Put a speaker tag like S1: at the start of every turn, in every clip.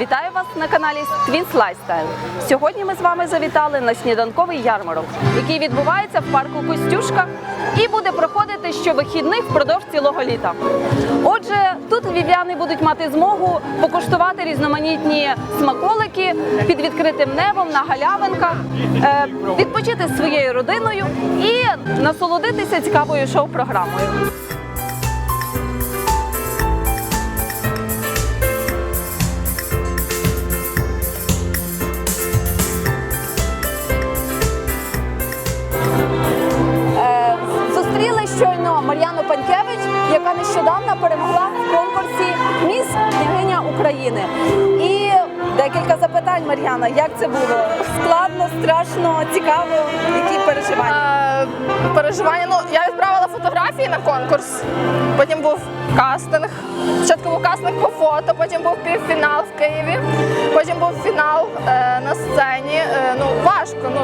S1: Вітаю вас на каналі Twins Lifestyle. Сьогодні ми з вами завітали на сніданковий ярмарок, який відбувається в парку Костюшка і буде проходити щовихідних впродовж цілого літа. Отже, тут львів'яни будуть мати змогу покуштувати різноманітні смаколики під відкритим небом на галявинках, е, відпочити з своєю родиною і насолодитися цікавою шоу-програмою. Нещодавно перемогла в конкурсі Міс княгиня України. І декілька запитань, Мар'яна, як це було? Складно, страшно, цікаво, які переживання?
S2: Е, переживання. Ну я відправила фотографії на конкурс. Потім був кастинг. Спочатку був кастинг по фото, потім був півфінал в Києві, потім був фінал е, на сцені. Е, ну важко. Ну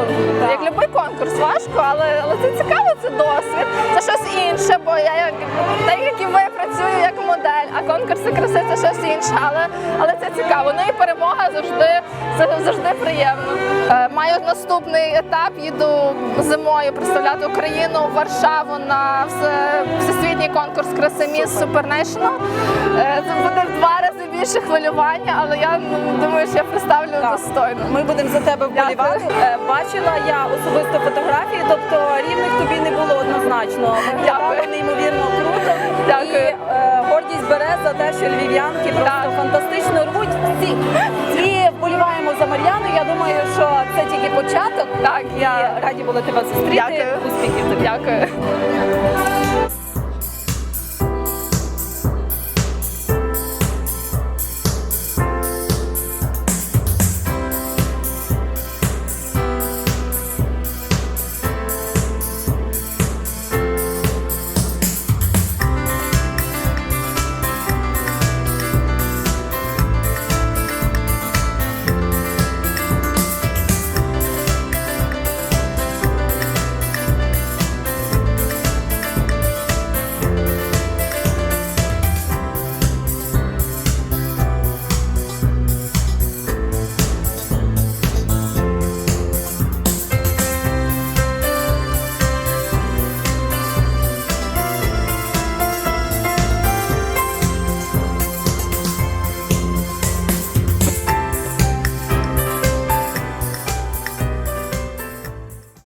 S2: як будь-який конкурс, важко, але, але це цікаво, це досвід. Це щось інше, бо я як так як і ви працюю як модель, а конкурси краси це щось інше. Але але це цікаво. Ну і перемога завжди це завжди приємно. Е, маю наступний етап. Їду зимою представляти Україну Варшаву на все, всесвітній конкурс краси Міс Супернешнл. Це буде в два рази більше хвилювання, але я думаю, що я представлю
S1: Так.
S2: достойно.
S1: Ми будемо за тебе вболівати. Е, Бачила я особисто фотографії, тобто рівних тобі не було однозначно.
S2: Дякую.
S1: неймовірно круто.
S2: Дякую.
S1: І е, бере за те, що львів'янки просто фантастично рвуть всі. І вболіваємо за Мар'яну. Я думаю, що це тільки початок.
S2: Так, я-
S1: раді була тебе зустріти.
S2: Дякую.
S1: Успіхів.
S2: Дякую.